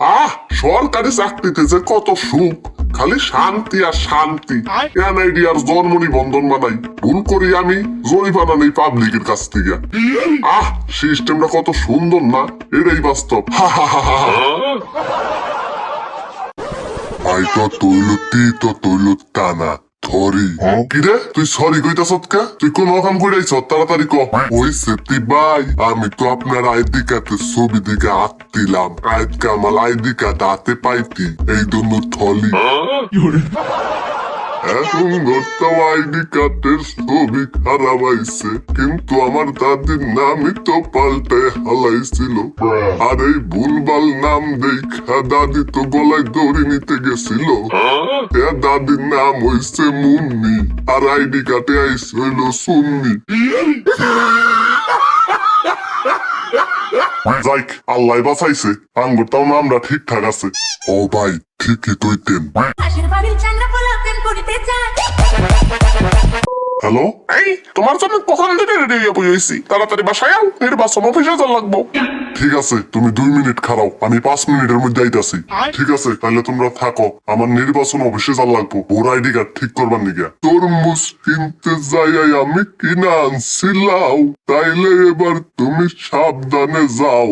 আহ সরকারি চাকরিতে যে কত সুখ। খালি শান্তি আর শান্তি। এনআইডি আর জন্ম নিবন্ধন বানাই? ভুল করি আমি জরিমানা নেই পাবলিকের কাছ থেকে। আহ সিস্টেমটা কত সুন্দর না এটাই বাস্তব। হা হা হা হা হা। আই তো তৈলতি তো তৈলত টানা। থরি কিরে তুই সরি কইতাছ কে? তুই কোন কাম কইরাইছ তাড়াতাড়ি ক। ওই সেতি ভাই আমি তো আপনার আইডি কার্ডে ছবি দিকে আত্তিলাম দিলাম আইড কামাল আইডি কার্ড হাতে পাইতি। এই জন্য থলি। এখন আইডি কার্ডের ছবি খারাপ আইছে, কিন্তু আমার দাদির নামই তো পাল্টে হালাইছিল। আর এই ভুলভাল নাম দেখা দাদি তো গলায় দড়ি নিতে গেছিল। দাদির নাম হইছে মুন্নি, আর আইডি কার্ডে আইস হইল সুন্নি। যাইক আল্লাহ বাঁচাইছে আঙ্গুরটাও আমরা ঠিকঠাক আছে। ও ভাই ঠিকই তুই হ্যালো এই তোমার জন্য কখন থেকে রেডি হয়ে বুঝেছি তাড়াতাড়ি বাসায় আও নির্বাচন অফিসে যা লাগবো। ঠিক আছে তুমি দুই মিনিট খারাও আমি পাঁচ মিনিটের মধ্যে আইতাছি। ঠিক আছে তাহলে তোমরা থাকো আমার নির্বাচন অফিসে যা লাগবো। ওর আইডি কার্ড ঠিক করবার নিগে। তরমুজ কিনতে যাই আমি কিনা আনছিলাম তাইলে এবার তুমি সাবধানে যাও।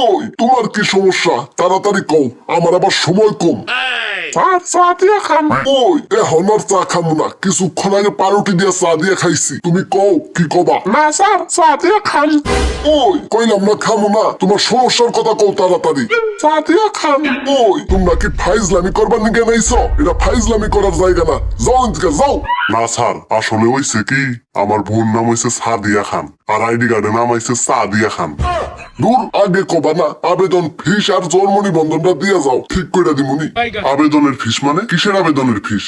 ওই তোমার কি সমস্যা? তাড়াতাড়ি কও আমার আবার সময় কম। স্যার চা দিয়ে খান ওই এখন আর চা খামু না কিছুক্ষণ আগে পাউরুটি দিয়ে চা দিয়ে খাইছি। তুমি কও কি কবা? না স্যার চা দিয়ে খান ওই কইলাম না খামু না তোমার সমস্যার কথা কও তাড়াতাড়ি। চা দিয়ে খান ওই তোমরা কি ফাইজলামি করবার নিকে নাইছো? এটা ফাইজলামি করার জায়গা না। যাও এদিকে যাও। না স্যার আসলে হইছে কি আমার বোন নাম হইছে সাদিয়া খান আর আইডি কার্ডে নাম হইছে সাদিয়া খান দূর আগে কবা না আবেদন ফিস আর জন্ম নিবন্ধনটা দিয়ে যাও। ঠিক করে দিমুনি আবেদনের ফিস মানে? কিসের আবেদনের ফিস?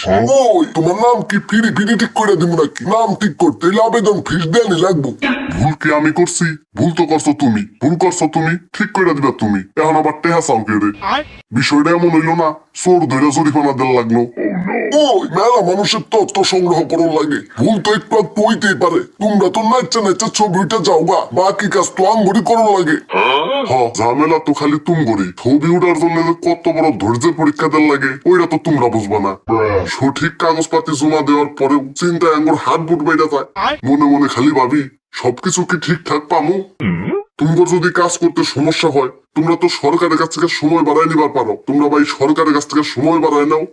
ওই তোমার নাম কি ফিরি ফিরি ঠিক করে দিব নাকি? নাম ঠিক করতে হইলে আবেদন ফিস দেনি লাগবো। ভুল কি আমি করছি? ভুল তো করছ তুমি। ভুল করছ তুমি ঠিক করে দিবা তুমি। এখন আবার টেহা চাও কে রে বিষয়টা এমন হইল না চোর ধরে জরিমানা দেওয়া লাগল। ওই মেলা মানুষের তথ্য সংগ্রহ করার লাগে। ভুল তো একটু হইতেই পারে। তোমরা তো যাও গা বাকি কাজ তো করার লাগে। হ ঝামেলা তো খালি তুমগরি। ছবি উঠার জন্য কত বড় ধৈর্যের পরীক্ষা দেওয়ার লাগে। ওইটা তো তোমরা বুঝবা না। সঠিক কাগজপাতি জমা দেওয়ার পরেও চিন্তায় আঙ্গুর হাত বুট বেড়ে যায়। মনে মনে খালি ভাবি সবকিছু কি ঠিকঠাক পামু? তোমার যদি কাজ করতে সমস্যা হয় তোমরা তো সরকারের কাছ থেকে সময় বাড়ায় নিবার পারো। তোমরা ভাই সরকারের কাছ থেকে সময় বাড়ায় নাও।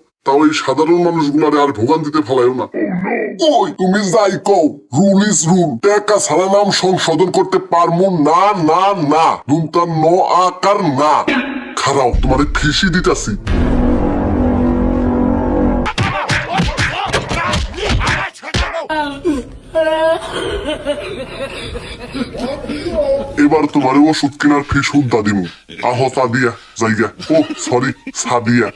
সাধারণ মানুষগুলারে আর ভোগান্তিতে ফেলাইও না। ওই তুমি যাই কও রুল ইজ রুল টাকা নাম সংশোধন করতে পারমু না না না। দুমতা ন আকার না। খারাও, তোমার ফিসি দিতাছি। এবার তোমার ওষুধ কেনার ফি সুদ্ধা দিমু। আহ সাদিয়া জায়গা ও সরি সাদিয়া।